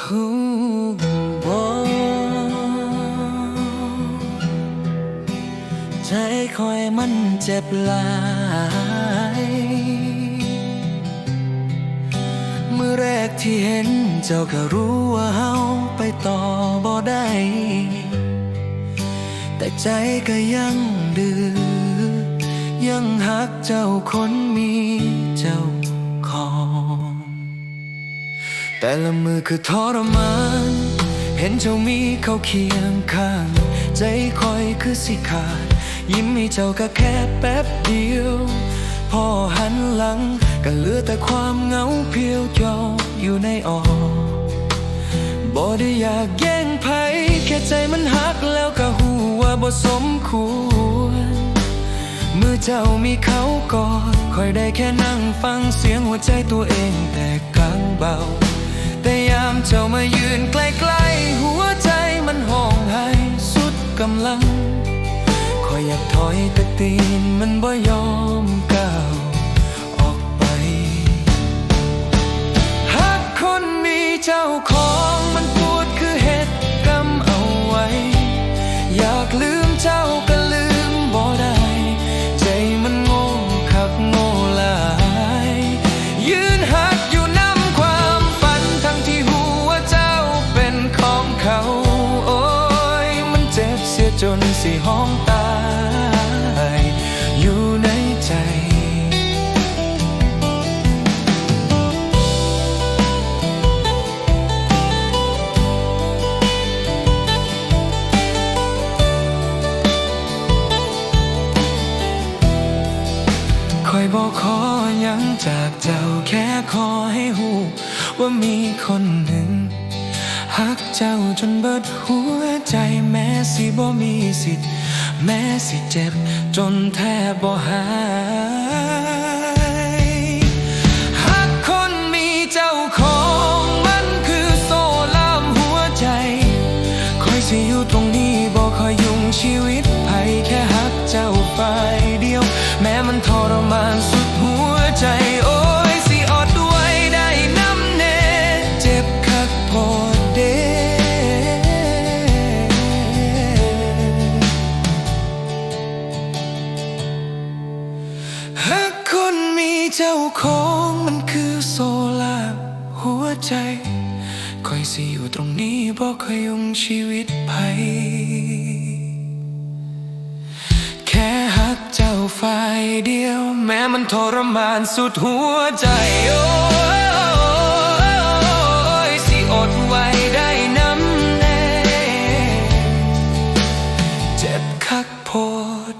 ฮู้บ่ใจคอยมันเจ็บหลาย เมื่อแรกที่เห็นเจ้าก็รู้ว่าเฮาไปต่อบ่ได้ แต่ใจก็ยังดื้อยังหักเจ้าคนมีเจ้าของ แต่ละมือคือทรมาน เห็นเจ้ามีเขาเคียงข้าง ใจคอยคือสิขาด ยิ้มให้เจ้าก็แค่แป๊บเดียว พอหันหลังก็เหลือแต่ความเหงาเพียวจออยู่ในออบ่ได้อยากแย่งไผแค่ใจมันหักแล้วก็หูว่าบ่สมควร เมื่อเจ้ามีเขากอดคอยได้แค่นั่งฟังเสียงหัวใจตัวเองแต่กังเบา แต่ยามเจ้ามายืนใกล้ๆหัวใจมันห้องไห้สุดกำลัง คอยอยากถอยแต่ตีนมันบ่ยอมก้าวออกไปหากคนมีเจ้าของ จนสิห้องตายอยู่ในใจคอยบอกขอยังจากเจ้าแค่ขอให้หูว่ามีคนหนึ่ง เจ้าจนเบิดหัวใจแม้สิบ่มีสิทธิ์ แม้สิเจ็บจนแทบบ่หาย เจ้าของมันคือโซลาหัวใจ คอยสิอยู่ตรงนี้บอกคอยยงชีวิตไปแค่หักเจ้าไฟเดียว แม้มันทรมานสุดหัวใจโอ้ยสิอดไวได้น้ำแน่เจ็บคักโพด